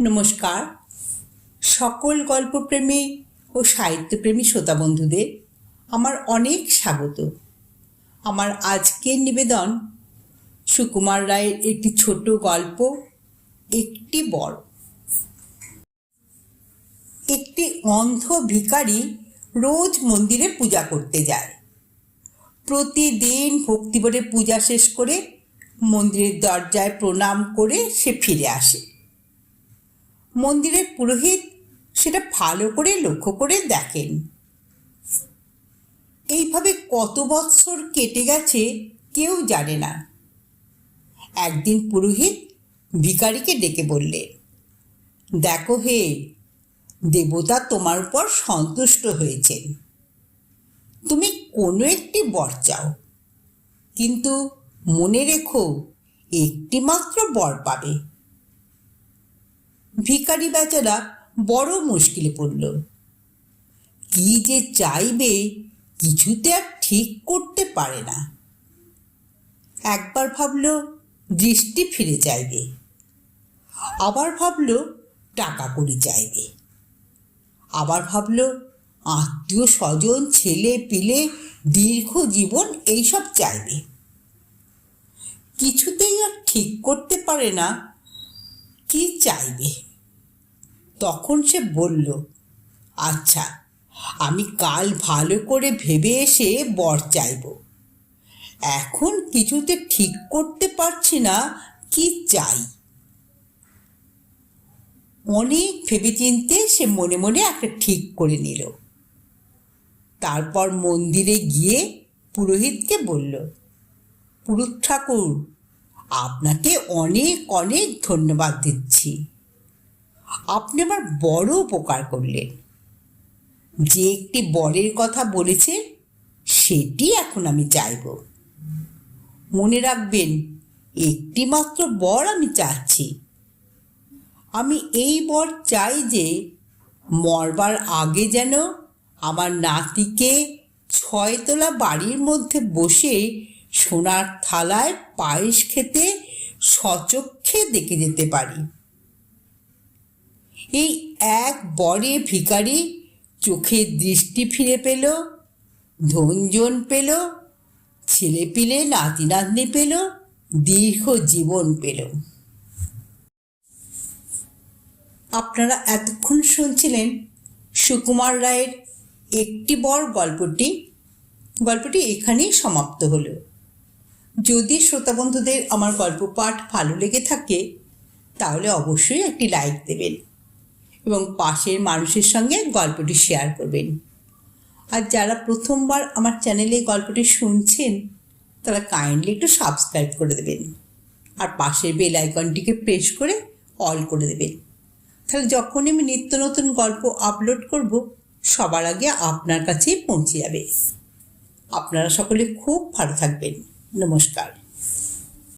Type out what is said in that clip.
নমস্কার। সকল গল্পপ্রেমী ও সাহিত্যপ্রেমী শ্রোতা বন্ধুদের আমার অনেক স্বাগত। আমার আজকের নিবেদন সুকুমার রায়ের একটি ছোট গল্প, একটি বর। একটি অন্ধ ভিখারি রোজ মন্দিরে পূজা করতে যায়। প্রতিদিন ভক্তিভরে পূজা শেষ করে মন্দিরের দরজায় প্রণাম করে সে ফিরে আসে। মন্দিরের পুরোহিত সেটা ভালো করে লক্ষ্য করে দেখেন। এইভাবে কত বৎসর কেটে গেছে কেউ জানে না। একদিন পুরোহিত ভিখারিকে ডেকে বললে, দেখো হে, দেবতা তোমার উপর সন্তুষ্ট হয়েছেন। তুমি কোনো একটি বর চাও, কিন্তু মনে রেখো একটি মাত্র বর পাবে। ভিখারি বেচারা বড় মুশকিলে পড়ল। কি যে চাইবে কিছুতে আর ঠিক করতে পারে না। একবার ভাবল, দৃষ্টি ফিরে চাইবে আবার ভাবল, টাকা করি চাইবে। আবার ভাবল, আত্মীয় স্বজন, ছেলে পিলে দীর্ঘ জীবন এইসব চাইবে। কিছুতেই আর ঠিক করতে পারে না, কি চাইবে? তখন সে বলল আচ্ছা আমি কাল ভালো করে ভেবে এসে বর চাইব। এখন কিছুতে ঠিক করতে পারছি না, কি চাই? অনেক ভেবেচিন্তে সে মনে মনে একটা ঠিক করে নিল। তারপর মন্দিরে গিয়ে পুরোহিতকে বলল পুরুত ঠাকুর, আপনাকে অনেক অনেক ধন্যবাদ দিচ্ছি। আপনি আমার বড় উপকার করলেন। যে একটি বরের কথা বলেছে, সেটি এখন আমি চাইব। মনে রাখবেন একটি মাত্র বর আমি চাচ্ছি। আমি এই বর চাই যে, মরবার আগে যেন আমার নাতিকে ছয়তলা বাড়ির মধ্যে বসে সোনার থালায় পায়েস খেতে সচক্ষে দেখে যেতে পারি। এই এক বরে ভিখারি চোখে দৃষ্টি ফিরে পেল, ধনজন পেল ছেলে পিলে নাতি নাতনি পেল, দীর্ঘ জীবন পেল। আপনারা এতক্ষণ শুনছিলেন সুকুমার রায়ের একটি বর গল্পটি। গল্পটি এখানেই সমাপ্ত হলো। যদি শ্রোতা বন্ধুদের আমার গল্প পাঠ ভালো লেগে থাকে, তাহলে অবশ্যই একটি লাইক দেবেন। এবং পাশের মানুষের সঙ্গে গল্পটি শেয়ার করবেন। আর যারা প্রথমবার আমার চ্যানেলে গল্পটি শুনছেন, তারা কাইন্ডলি একটু সাবস্ক্রাইব করে দেবেন। আর পাশের বেল আইকনটিকে প্রেস করে অল করে দেবেন। তাহলে যখনই আমি নিত্য নতুন গল্প আপলোড করব, সবার আগে আপনার কাছেই পৌঁছে যাবে। আপনারা সকলে খুব ভালো থাকবেন। নমস্কার।